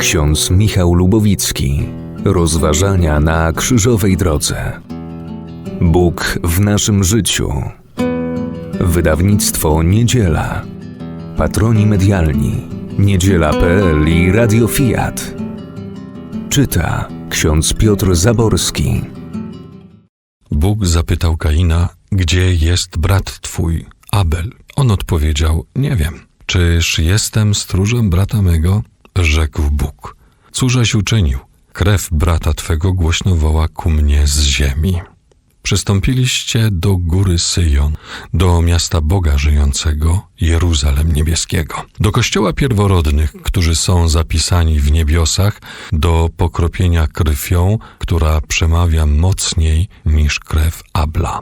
Ksiądz Michał Lubowicki. Rozważania na krzyżowej drodze. Bóg w naszym życiu. Wydawnictwo Niedziela. Patroni medialni. Niedziela.pl i Radio Fiat. Czyta ksiądz Piotr Zaborski. Bóg zapytał Kaina, gdzie jest brat twój, Abel. On odpowiedział, nie wiem. Czyż jestem stróżem brata mego? Rzekł Bóg. Cóżeś uczynił? Krew brata twego głośno woła ku mnie z ziemi. Przystąpiliście do góry Syjon, do miasta Boga żyjącego, Jeruzalem niebieskiego, do kościoła pierworodnych, którzy są zapisani w niebiosach, do pokropienia krwią, która przemawia mocniej niż krew Abla.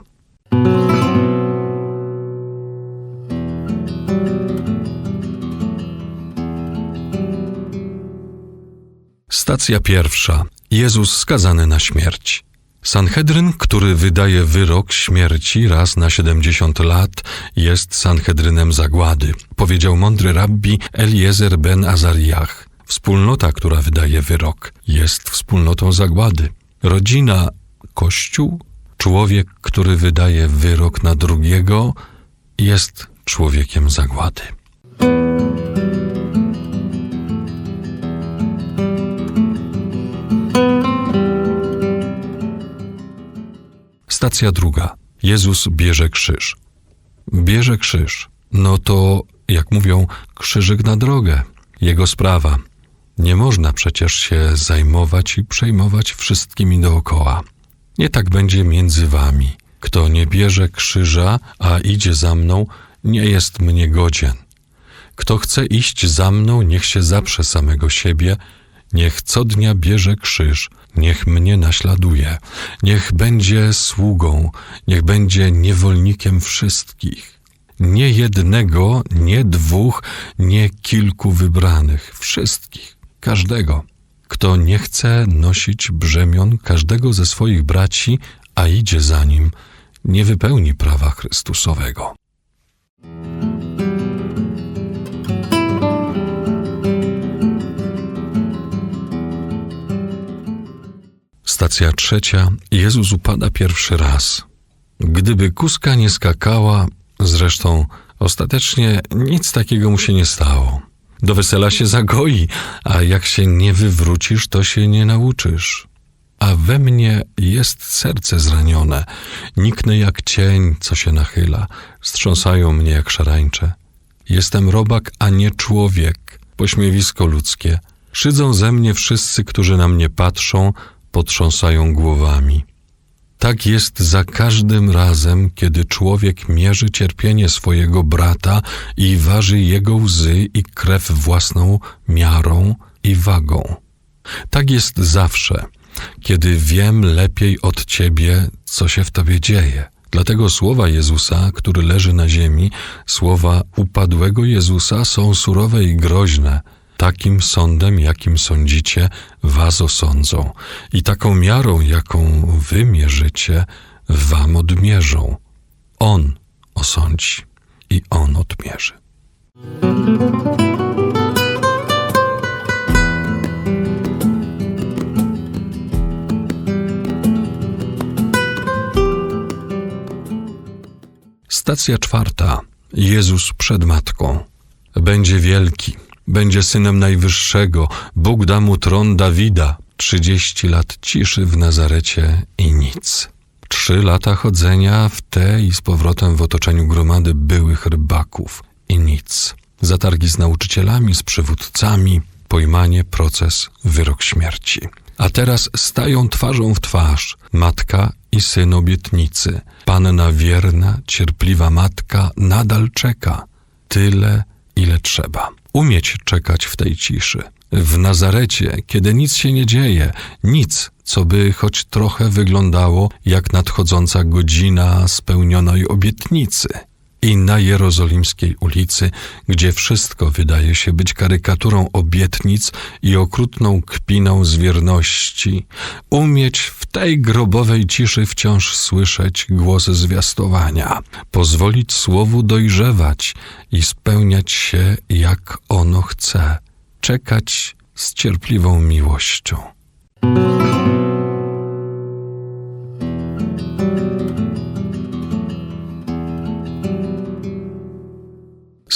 Stacja pierwsza. Jezus skazany na śmierć. Sanhedryn, który wydaje wyrok śmierci raz na 70 lat, jest Sanhedrynem zagłady, powiedział mądry rabbi Eliezer ben Azariach. Wspólnota, która wydaje wyrok, jest wspólnotą zagłady. Rodzina, kościół, człowiek, który wydaje wyrok na drugiego, jest człowiekiem zagłady. Stacja druga. Jezus bierze krzyż. Bierze krzyż. No to, jak mówią, krzyżyk na drogę. Jego sprawa. Nie można przecież się zajmować i przejmować wszystkimi dookoła. Nie tak będzie między wami. Kto nie bierze krzyża, a idzie za mną, nie jest mnie godzien. Kto chce iść za mną, niech się zaprze samego siebie, niech co dnia bierze krzyż, niech mnie naśladuje, niech będzie sługą, niech będzie niewolnikiem wszystkich. Nie jednego, nie dwóch, nie kilku wybranych, wszystkich, każdego. Kto nie chce nosić brzemion każdego ze swoich braci, a idzie za nim, nie wypełni prawa Chrystusowego. Stacja trzecia. Jezus upada pierwszy raz. Gdyby kuska nie skakała, zresztą ostatecznie nic takiego mu się nie stało. Do wesela się zagoi, a jak się nie wywrócisz, to się nie nauczysz. A we mnie jest serce zranione, niknę jak cień, co się nachyla, strząsają mnie jak szarańcze. Jestem robak, a nie człowiek, pośmiewisko ludzkie. Szydzą ze mnie wszyscy, którzy na mnie patrzą, potrząsają głowami. Tak jest za każdym razem, kiedy człowiek mierzy cierpienie swojego brata i waży jego łzy i krew własną miarą i wagą. Tak jest zawsze, kiedy wiem lepiej od ciebie, co się w tobie dzieje. Dlatego słowa Jezusa, który leży na ziemi, słowa upadłego Jezusa są surowe i groźne. Takim sądem, jakim sądzicie, was osądzą, i taką miarą, jaką wy mierzycie, wam odmierzą. On osądzi i on odmierzy. Stacja czwarta. Jezus przed matką. Będzie wielki, będzie synem najwyższego. Bóg da mu tron Dawida. Trzydzieści lat ciszy w Nazarecie i nic. Trzy lata chodzenia w te i z powrotem w otoczeniu gromady byłych rybaków i nic. Zatargi z nauczycielami, z przywódcami, pojmanie, proces, wyrok śmierci. A teraz stają twarzą w twarz matka i syn obietnicy. Panna wierna, cierpliwa matka nadal czeka. Tyle, ile trzeba. Umieć czekać w tej ciszy. W Nazarecie, kiedy nic się nie dzieje, nic, co by choć trochę wyglądało jak nadchodząca godzina spełnionej obietnicy. I na jerozolimskiej ulicy, gdzie wszystko wydaje się być karykaturą obietnic i okrutną kpiną z wierności, umieć w tej grobowej ciszy wciąż słyszeć głos zwiastowania, pozwolić słowu dojrzewać i spełniać się, jak ono chce, czekać z cierpliwą miłością.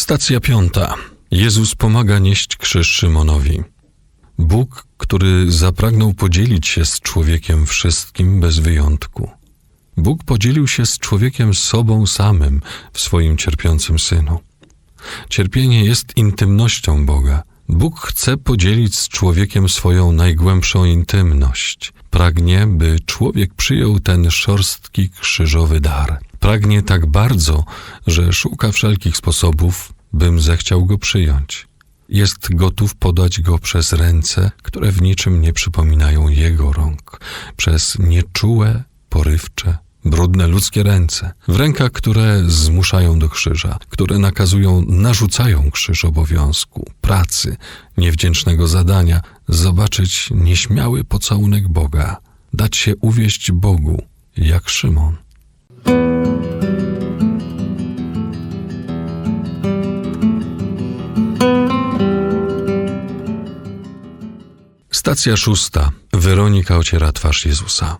Stacja piąta. Jezus pomaga nieść krzyż Szymonowi. Bóg, który zapragnął podzielić się z człowiekiem wszystkim bez wyjątku. Bóg podzielił się z człowiekiem sobą samym w swoim cierpiącym synu. Cierpienie jest intymnością Boga. Bóg chce podzielić z człowiekiem swoją najgłębszą intymność. Pragnie, by człowiek przyjął ten szorstki krzyżowy dar. Pragnie tak bardzo, że szuka wszelkich sposobów, bym zechciał go przyjąć. Jest gotów podać go przez ręce, które w niczym nie przypominają jego rąk, przez nieczułe, porywcze, brudne ludzkie ręce, w rękach, które zmuszają do krzyża, które nakazują, narzucają krzyż obowiązku, pracy, niewdzięcznego zadania, zobaczyć nieśmiały pocałunek Boga, dać się uwieść Bogu, jak Szymon. Stacja szósta. Weronika ociera twarz Jezusa.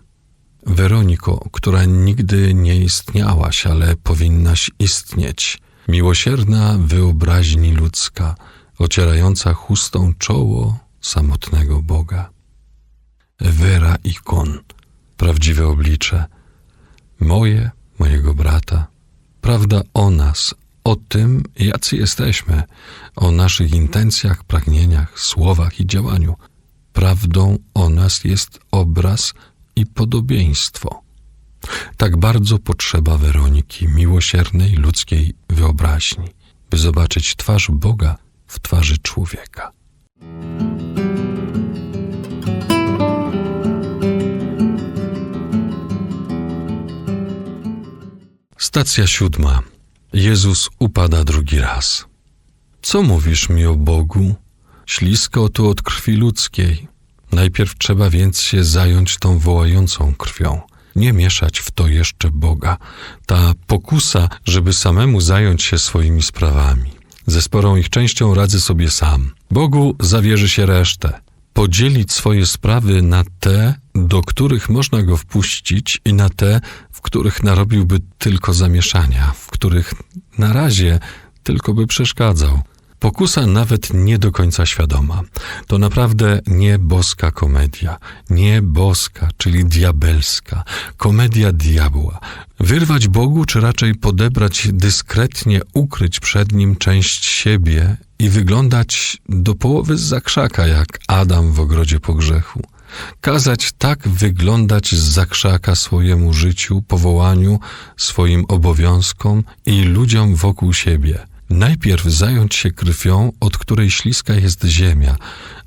Weroniko, która nigdy nie istniałaś, ale powinnaś istnieć. Miłosierna wyobraźni ludzka, ocierająca chustą czoło samotnego Boga. Wera ikon, prawdziwe oblicze. Moje, mojego brata. Prawda o nas, o tym, jacy jesteśmy, o naszych intencjach, pragnieniach, słowach i działaniu. Prawdą o nas jest obraz i podobieństwo. Tak bardzo potrzeba Weroniki miłosiernej ludzkiej wyobraźni, by zobaczyć twarz Boga w twarzy człowieka. Stacja siódma. Jezus upada drugi raz. Co mówisz mi o Bogu? Ślisko tu od krwi ludzkiej. Najpierw trzeba więc się zająć tą wołającą krwią, nie mieszać w to jeszcze Boga. Ta pokusa, żeby samemu zająć się swoimi sprawami. Ze sporą ich częścią radzę sobie sam. Bogu zawierzy się resztę. Podzielić swoje sprawy na te, do których można go wpuścić, i na te, w których narobiłby tylko zamieszania, w których na razie tylko by przeszkadzał. Pokusa nawet nie do końca świadoma. To naprawdę nie boska komedia, nie boska, czyli diabelska, komedia diabła. Wyrwać Bogu, czy raczej podebrać dyskretnie, ukryć przed nim część siebie i wyglądać do połowy z zakrzaka, jak Adam w ogrodzie po grzechu. Kazać tak wyglądać z zakrzaka swojemu życiu, powołaniu, swoim obowiązkom i ludziom wokół siebie – najpierw zająć się krwią, od której śliska jest ziemia,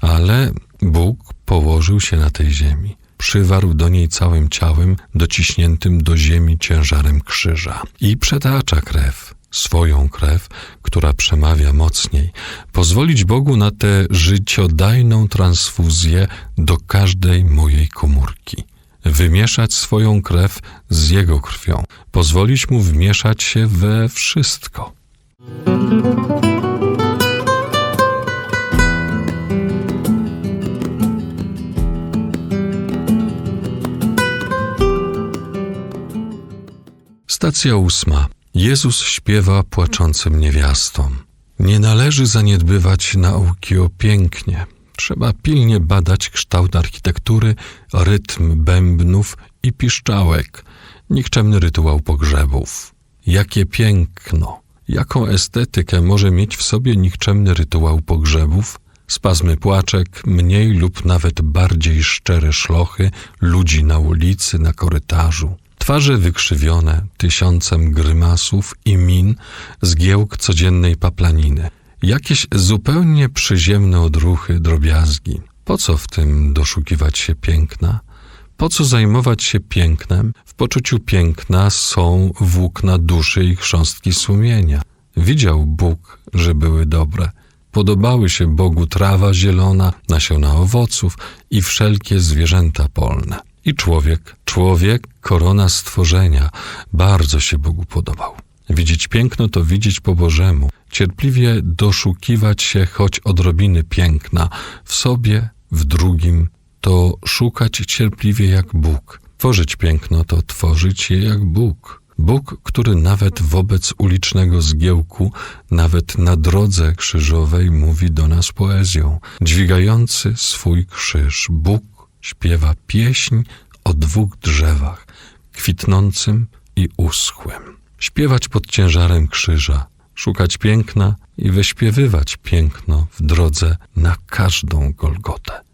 ale Bóg położył się na tej ziemi. Przywarł do niej całym ciałem, dociśniętym do ziemi ciężarem krzyża i przetacza krew, swoją krew, która przemawia mocniej, pozwolić Bogu na tę życiodajną transfuzję do każdej mojej komórki. Wymieszać swoją krew z Jego krwią, pozwolić Mu wmieszać się we wszystko. Stacja ósma. Jezus śpiewa płaczącym niewiastom. Nie należy zaniedbywać nauki o pięknie. Trzeba pilnie badać kształt architektury, rytm bębnów i piszczałek, nikczemny rytuał pogrzebów. Jakie piękno! Jaką estetykę może mieć w sobie nikczemny rytuał pogrzebów? Spazmy płaczek, mniej lub nawet bardziej szczere szlochy ludzi na ulicy, na korytarzu. Twarze wykrzywione tysiącem grymasów i min, zgiełk codziennej paplaniny. Jakieś zupełnie przyziemne odruchy, drobiazgi. Po co w tym doszukiwać się piękna? Po co zajmować się pięknem? W poczuciu piękna są włókna duszy i chrząstki sumienia. Widział Bóg, że były dobre. Podobały się Bogu trawa zielona, nasiona owoców i wszelkie zwierzęta polne. I człowiek, człowiek, korona stworzenia, bardzo się Bogu podobał. Widzieć piękno to widzieć po Bożemu, cierpliwie doszukiwać się choć odrobiny piękna w sobie, w drugim, to szukać cierpliwie jak Bóg. Tworzyć piękno to tworzyć je jak Bóg. Bóg, który nawet wobec ulicznego zgiełku, nawet na drodze krzyżowej mówi do nas poezją, dźwigający swój krzyż. Bóg śpiewa pieśń o dwóch drzewach, kwitnącym i uschłym. Śpiewać pod ciężarem krzyża, szukać piękna i wyśpiewywać piękno w drodze na każdą Golgotę.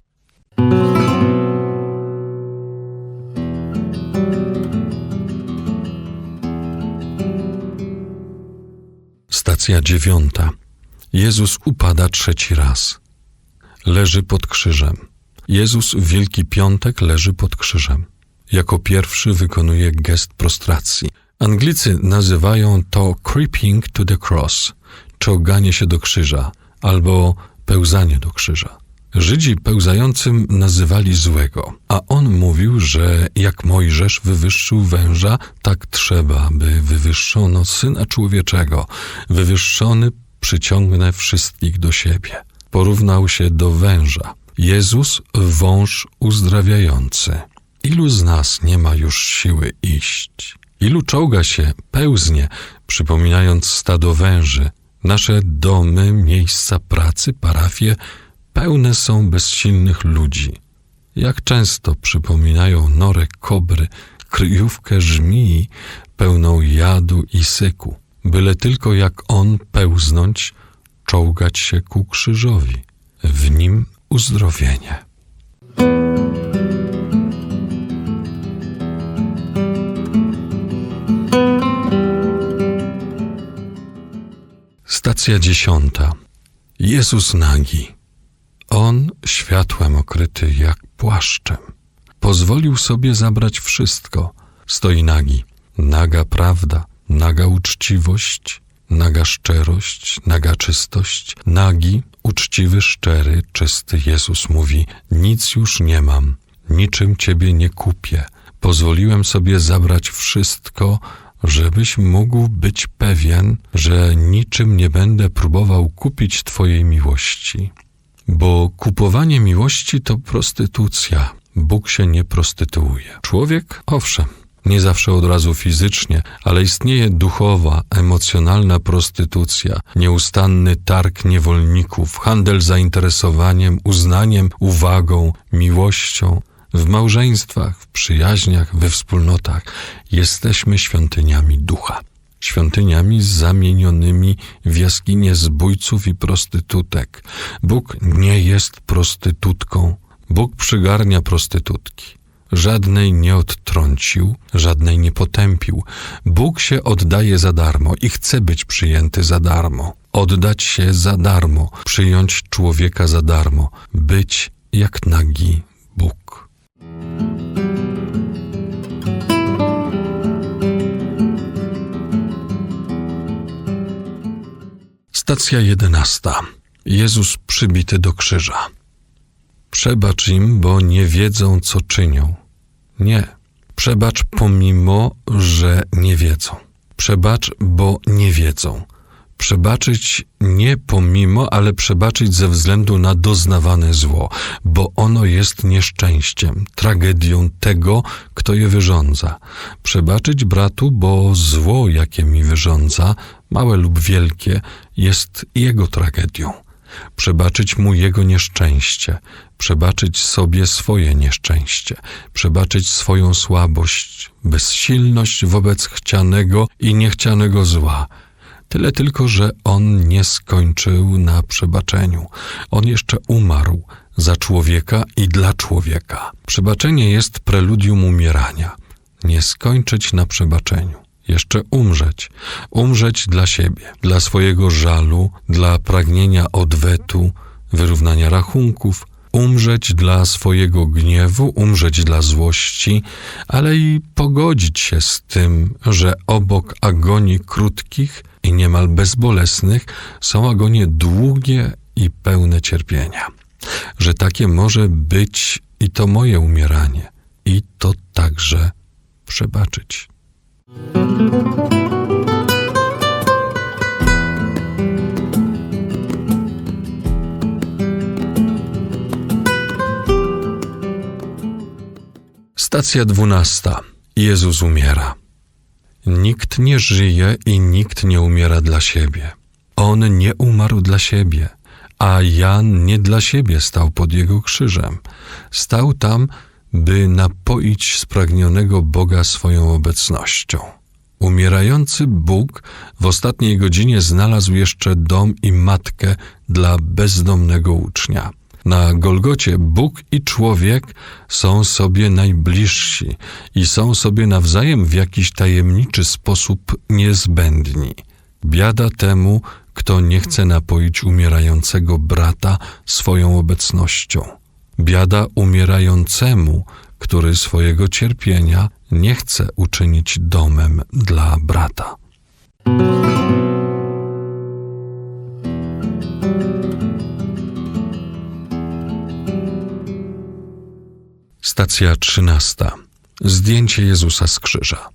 Stacja dziewiąta. Jezus upada trzeci raz. Leży pod krzyżem. Jezus w Wielki Piątek leży pod krzyżem. Jako pierwszy wykonuje gest prostracji. Anglicy nazywają to creeping to the cross, czołganie się do krzyża, albo pełzanie do krzyża. Żydzi pełzającym nazywali złego, a on mówił, że jak Mojżesz wywyższył węża, tak trzeba, by wywyższono syna człowieczego. Wywyższony przyciągnę wszystkich do siebie. Porównał się do węża. Jezus wąż uzdrawiający. Ilu z nas nie ma już siły iść? Ilu czołga się, pełznie, przypominając stado węży? Nasze domy, miejsca pracy, parafie pełne są bezsilnych ludzi. Jak często przypominają norę kobry, kryjówkę żmii pełną jadu i syku, byle tylko jak on pełznąć, czołgać się ku krzyżowi, w nim uzdrowienie. Stacja dziesiąta. Jezus nagi. On światłem okryty jak płaszczem. Pozwolił sobie zabrać wszystko. Stoi nagi. Naga prawda, naga uczciwość, naga szczerość, naga czystość. Nagi, uczciwy, szczery, czysty Jezus mówi: Nic już nie mam, niczym ciebie nie kupię. Pozwoliłem sobie zabrać wszystko, żebyś mógł być pewien, że niczym nie będę próbował kupić Twojej miłości. Bo kupowanie miłości to prostytucja. Bóg się nie prostytuuje. Człowiek, owszem, nie zawsze od razu fizycznie, ale istnieje duchowa, emocjonalna prostytucja, nieustanny targ niewolników, handel zainteresowaniem, uznaniem, uwagą, miłością. W małżeństwach, w przyjaźniach, we wspólnotach jesteśmy świątyniami ducha. Świątyniami zamienionymi w jaskinie zbójców i prostytutek. Bóg nie jest prostytutką. Bóg przygarnia prostytutki. Żadnej nie odtrącił, żadnej nie potępił. Bóg się oddaje za darmo i chce być przyjęty za darmo. Oddać się za darmo, przyjąć człowieka za darmo, być jak nagi Bóg. Stacja jedenasta. Jezus przybity do krzyża. Przebacz im, bo nie wiedzą, co czynią. Nie. Przebacz pomimo, że nie wiedzą. Przebacz, bo nie wiedzą. Przebaczyć nie pomimo, ale przebaczyć ze względu na doznawane zło, bo ono jest nieszczęściem, tragedią tego, kto je wyrządza. Przebaczyć bratu, bo zło, jakie mi wyrządza, małe lub wielkie, jest jego tragedią. Przebaczyć mu jego nieszczęście, przebaczyć sobie swoje nieszczęście, przebaczyć swoją słabość, bezsilność wobec chcianego i niechcianego zła. Tyle tylko, że on nie skończył na przebaczeniu. On jeszcze umarł za człowieka i dla człowieka. Przebaczenie jest preludium umierania. Nie skończyć na przebaczeniu. Jeszcze umrzeć. Umrzeć dla siebie, dla swojego żalu, dla pragnienia odwetu, wyrównania rachunków, umrzeć dla swojego gniewu, umrzeć dla złości, ale i pogodzić się z tym, że obok agonii krótkich i niemal bezbolesnych są agonie długie i pełne cierpienia. Że takie może być i to moje umieranie, i to także przebaczyć. Stacja dwunasta. Jezus umiera. Nikt nie żyje i nikt nie umiera dla siebie. On nie umarł dla siebie, a Jan nie dla siebie stał pod jego krzyżem. Stał tam, by napoić spragnionego Boga swoją obecnością. Umierający Bóg w ostatniej godzinie znalazł jeszcze dom i matkę dla bezdomnego ucznia. Na Golgocie Bóg i człowiek są sobie najbliżsi i są sobie nawzajem w jakiś tajemniczy sposób niezbędni. Biada temu, kto nie chce napoić umierającego brata swoją obecnością. Biada umierającemu, który swojego cierpienia nie chce uczynić domem dla brata. Stacja trzynasta. Zdjęcie Jezusa z krzyża.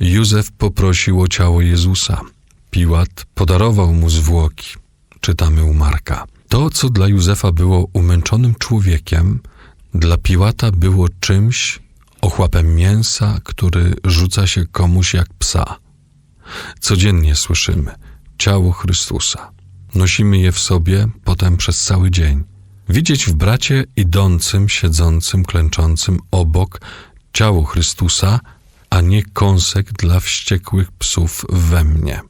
Józef poprosił o ciało Jezusa. Piłat podarował mu zwłoki. Czytamy u Marka. To, co dla Józefa było umęczonym człowiekiem, dla Piłata było czymś, ochłapem mięsa, który rzuca się komuś jak psa. Codziennie słyszymy ciało Chrystusa. Nosimy je w sobie potem przez cały dzień. Widzieć w bracie idącym, siedzącym, klęczącym obok ciało Chrystusa, a nie kąsek dla wściekłych psów we mnie.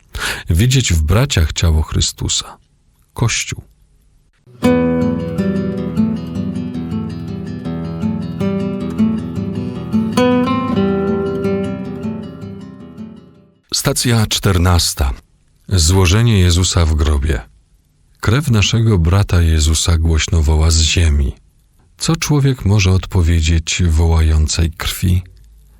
Widzieć w braciach ciało Chrystusa. Kościół. Stacja czternasta. Złożenie Jezusa w grobie. Krew naszego brata Jezusa głośno woła z ziemi. Co człowiek może odpowiedzieć wołającej krwi?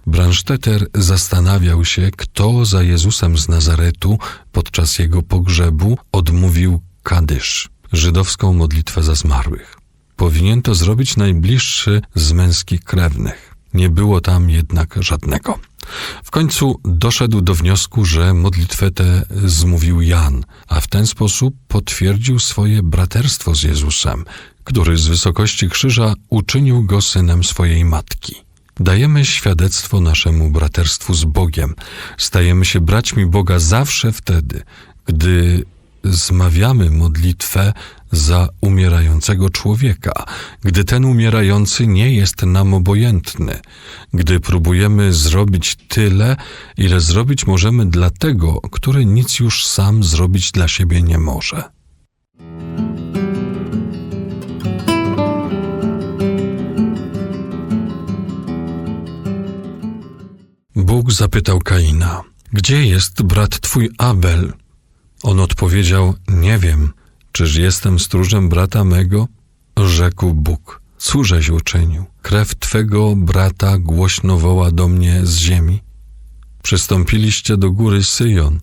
Branszteter zastanawiał się, kto za Jezusem z Nazaretu podczas jego pogrzebu odmówił kadysz, żydowską modlitwę za zmarłych. Powinien to zrobić najbliższy z męskich krewnych. Nie było tam jednak żadnego. W końcu doszedł do wniosku, że modlitwę tę zmówił Jan, a w ten sposób potwierdził swoje braterstwo z Jezusem, który z wysokości krzyża uczynił go synem swojej matki. Dajemy świadectwo naszemu braterstwu z Bogiem. Stajemy się braćmi Boga zawsze wtedy, gdy zmawiamy modlitwę za umierającego człowieka, gdy ten umierający nie jest nam obojętny, gdy próbujemy zrobić tyle, ile zrobić możemy dla tego, który nic już sam zrobić dla siebie nie może. Bóg zapytał Kaina: Gdzie jest brat twój Abel? On odpowiedział: Nie wiem, czyż jestem stróżem brata mego? Rzekł Bóg: Cóżeś uczynił? Krew twego brata głośno woła do mnie z ziemi. Przystąpiliście do góry Syjon,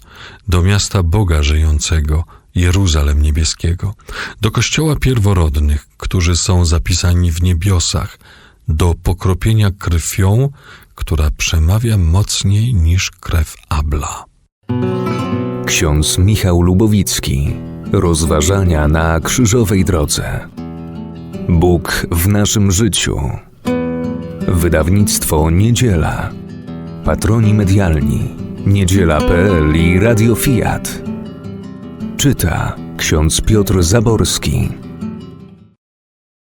do miasta Boga żyjącego, Jeruzalem niebieskiego, do kościoła pierworodnych, którzy są zapisani w niebiosach, do pokropienia krwią, która przemawia mocniej niż krew Abla. Ksiądz Michał Lubowicki. Rozważania na krzyżowej drodze. Bóg w naszym życiu. Wydawnictwo Niedziela. Patroni medialni. Niedziela.pl i Radio Fiat. Czyta ksiądz Piotr Zaborski.